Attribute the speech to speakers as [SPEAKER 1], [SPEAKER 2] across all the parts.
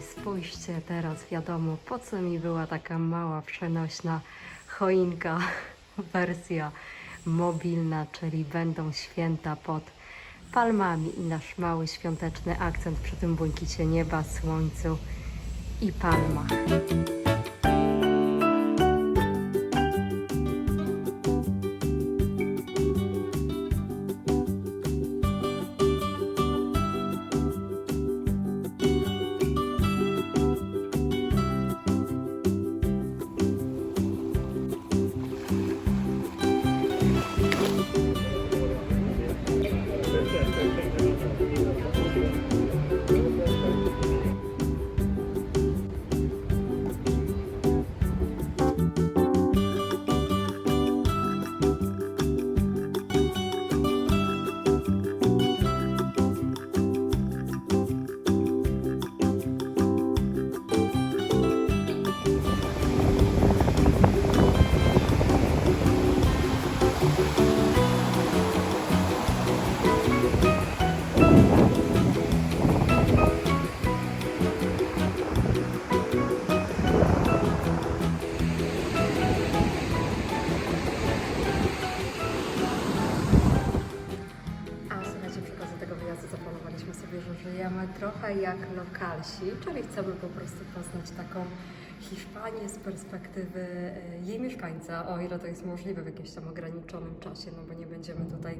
[SPEAKER 1] Spójrzcie teraz, wiadomo, po co mi była taka mała, przenośna choinka, wersja mobilna, czyli będą święta pod palmami i nasz mały świąteczny akcent przy tym błękicie nieba, słońcu i palmach. Trochę jak lokalsi, czyli chcemy po prostu poznać taką Hiszpanię z perspektywy e, jej mieszkańca, o ile to jest możliwe w jakimś tam ograniczonym czasie, no bo nie będziemy tutaj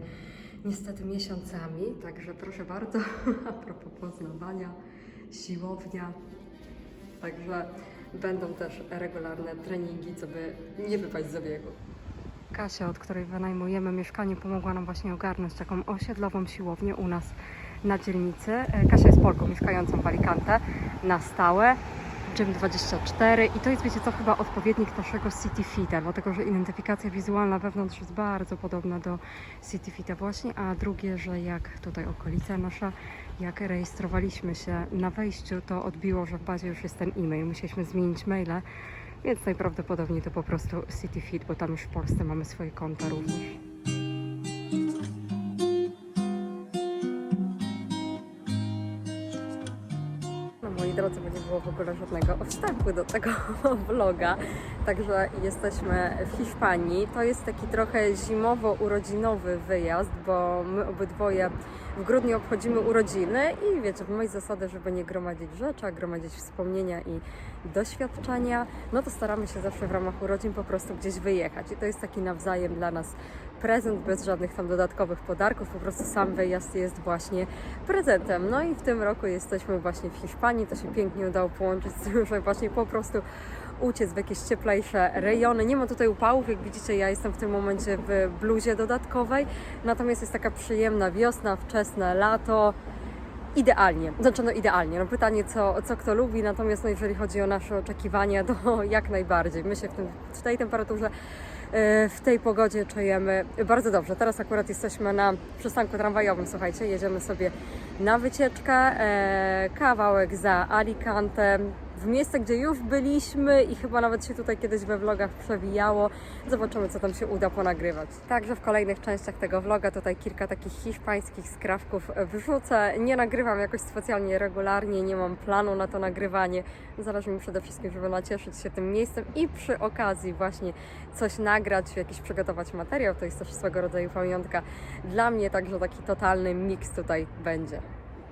[SPEAKER 1] niestety miesiącami. Także proszę bardzo, a propos poznawania, siłownia. Także będą też regularne treningi, co by nie wypaść z zabiegu. Kasia, od której wynajmujemy mieszkanie, pomogła nam właśnie ogarnąć taką osiedlową siłownię u nas na dzielnicy. E, Kasia jest Polką mieszkającą w Alicante na stałe. Gym 24 i to jest, wiecie co, chyba odpowiednik naszego City Fita, dlatego że identyfikacja wizualna wewnątrz jest bardzo podobna do City Fita właśnie, a drugie, że jak tutaj okolica nasza, jak rejestrowaliśmy się na wejściu, to odbiło, że w bazie już jest ten e-mail. Musieliśmy zmienić maile, więc najprawdopodobniej to po prostu City Fit, bo tam już w Polsce mamy swoje konta również. No moi drodzy, bo nie było w ogóle żadnego wstępu do tego vloga. Także jesteśmy w Hiszpanii. To jest taki trochę zimowo-urodzinowy wyjazd, bo my obydwoje w grudniu obchodzimy urodziny i wiecie, w mojej zasady, żeby nie gromadzić rzeczy, a gromadzić wspomnienia i doświadczenia, no to staramy się zawsze w ramach urodzin po prostu gdzieś wyjechać. I to jest taki nawzajem dla nas prezent bez żadnych tam dodatkowych podarków, po prostu sam wyjazd jest właśnie prezentem. No i w tym roku jesteśmy właśnie w Hiszpanii, to się pięknie udało połączyć z tym, że właśnie po prostu uciec w jakieś cieplejsze rejony. Nie ma tutaj upałów, jak widzicie, ja jestem w tym momencie w bluzie dodatkowej, natomiast jest taka przyjemna wiosna, wczesne lato. Idealnie, znaczy no idealnie, no pytanie co, co kto lubi, natomiast no jeżeli chodzi o nasze oczekiwania, to jak najbardziej. My się w, tym, w tej temperaturze, e, w tej pogodzie czujemy bardzo dobrze. Teraz akurat jesteśmy na przystanku tramwajowym, słuchajcie, jedziemy sobie na wycieczkę, e, kawałek za Alicante, w miejsce, gdzie już byliśmy i chyba nawet się tutaj kiedyś we vlogach przewijało. Zobaczymy, co tam się uda ponagrywać. Także w kolejnych częściach tego vloga tutaj kilka takich hiszpańskich skrawków wrzucę. Nie nagrywam jakoś specjalnie regularnie, nie mam planu na to nagrywanie. Zależy mi przede wszystkim, żeby nacieszyć się tym miejscem i przy okazji właśnie coś nagrać, jakiś przygotować materiał. To jest też swego rodzaju pamiątka dla mnie, także taki totalny miks tutaj będzie.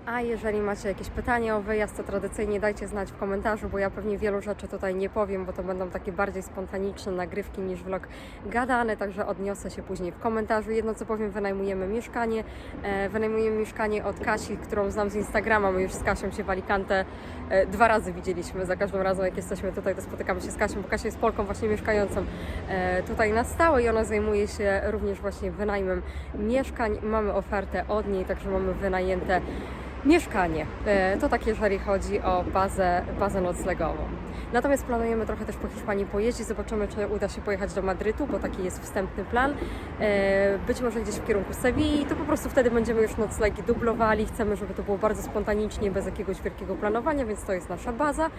[SPEAKER 1] A jeżeli macie jakieś pytania o wyjazd, to tradycyjnie dajcie znać w komentarzu, bo ja pewnie wielu rzeczy tutaj nie powiem, bo to będą takie bardziej spontaniczne nagrywki niż vlog gadany, także odniosę się później w komentarzu. Jedno co powiem, wynajmujemy mieszkanie. E, wynajmujemy mieszkanie od Kasi, którą znam z Instagrama. My już z Kasią się w Alicante e, dwa razy widzieliśmy. Za każdym razem, jak jesteśmy tutaj, to spotykamy się z Kasią, bo Kasia jest Polką właśnie mieszkającą e, tutaj na stałe i ona zajmuje się również właśnie wynajmem mieszkań. Mamy ofertę od niej, także mamy wynajęte mieszkanie. E, To tak, jeżeli chodzi o bazę, bazę noclegową. Natomiast planujemy trochę też po Hiszpanii pojeździć, zobaczymy, czy uda się pojechać do Madrytu, bo taki jest wstępny plan. E, Być może gdzieś w kierunku Sewilli, to po prostu wtedy będziemy już noclegi dublowali. Chcemy, żeby to było bardzo spontanicznie, bez jakiegoś wielkiego planowania, więc to jest nasza baza.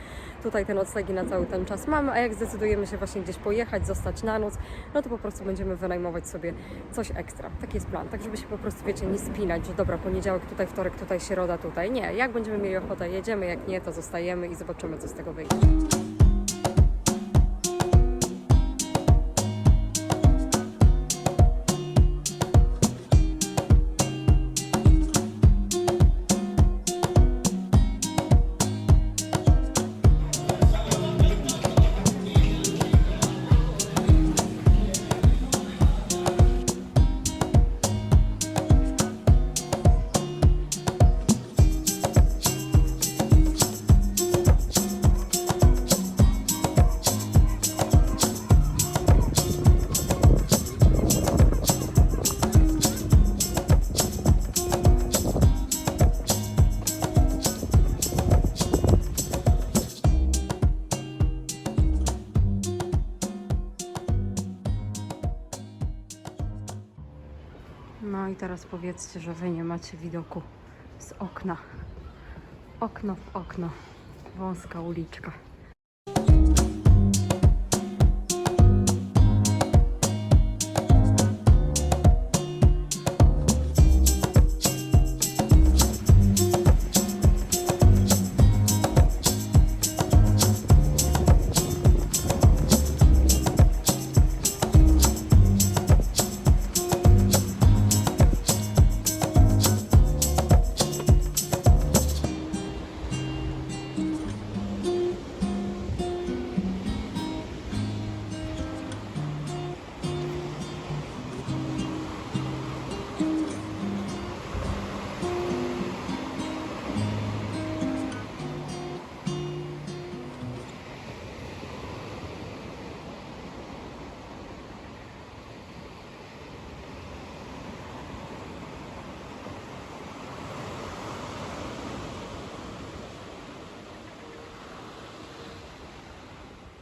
[SPEAKER 1] Tutaj te noclegi na cały ten czas mamy, a jak zdecydujemy się właśnie gdzieś pojechać, zostać na noc, no to po prostu będziemy wynajmować sobie coś ekstra. Taki jest plan, tak żeby się po prostu, wiecie, nie spinać, że dobra, poniedziałek tutaj, wtorek tutaj, środa tutaj. Nie, jak będziemy mieli ochotę, jedziemy, jak nie, to zostajemy i zobaczymy, co z tego wyjdzie. Teraz powiedzcie, że wy nie macie widoku z okna. Okno w okno. Wąska uliczka.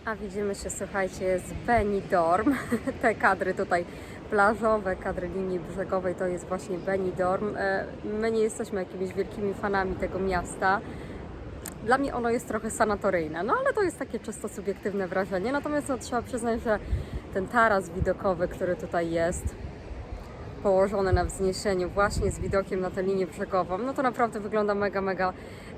[SPEAKER 1] A widzimy się, słuchajcie, z Benidorm. Te kadry tutaj plażowe, kadry linii brzegowej to jest właśnie Benidorm. E, My nie jesteśmy jakimiś wielkimi fanami tego miasta. Dla mnie ono jest trochę sanatoryjne, no ale to jest takie czysto subiektywne wrażenie. Natomiast no, trzeba przyznać, że ten taras widokowy, który tutaj jest, położone na wzniesieniu właśnie z widokiem na tę linię brzegową, no to naprawdę wygląda mega, mega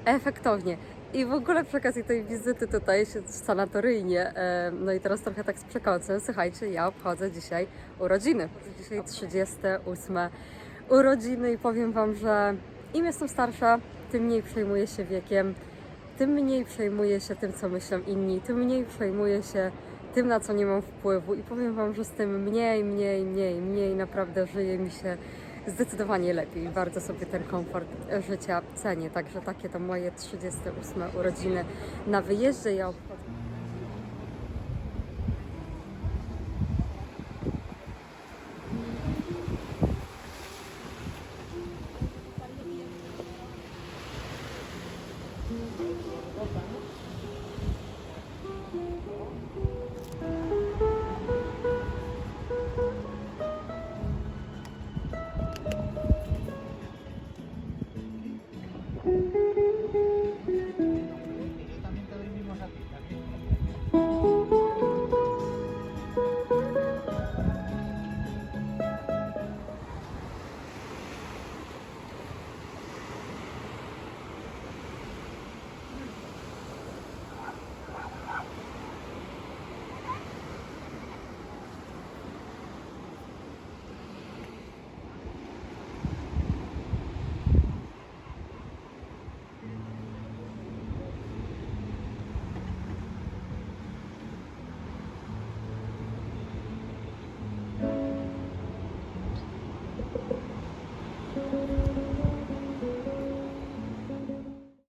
[SPEAKER 1] efektownie. I w ogóle przy okazji tej wizyty tutaj się sanatoryjnie, e, no i teraz trochę tak z przekąsem, słuchajcie, ja obchodzę dzisiaj urodziny. Dzisiaj 38 urodziny i powiem Wam, że im jestem starsza, tym mniej przejmuję się wiekiem, tym mniej przejmuję się tym, co myślą inni, tym mniej przejmuję się tym, na co nie mam wpływu i powiem Wam, że z tym mniej, mniej, mniej, mniej naprawdę żyje mi się zdecydowanie lepiej. Bardzo sobie ten komfort życia cenię, także takie to moje 38 urodziny na wyjeździe. Ja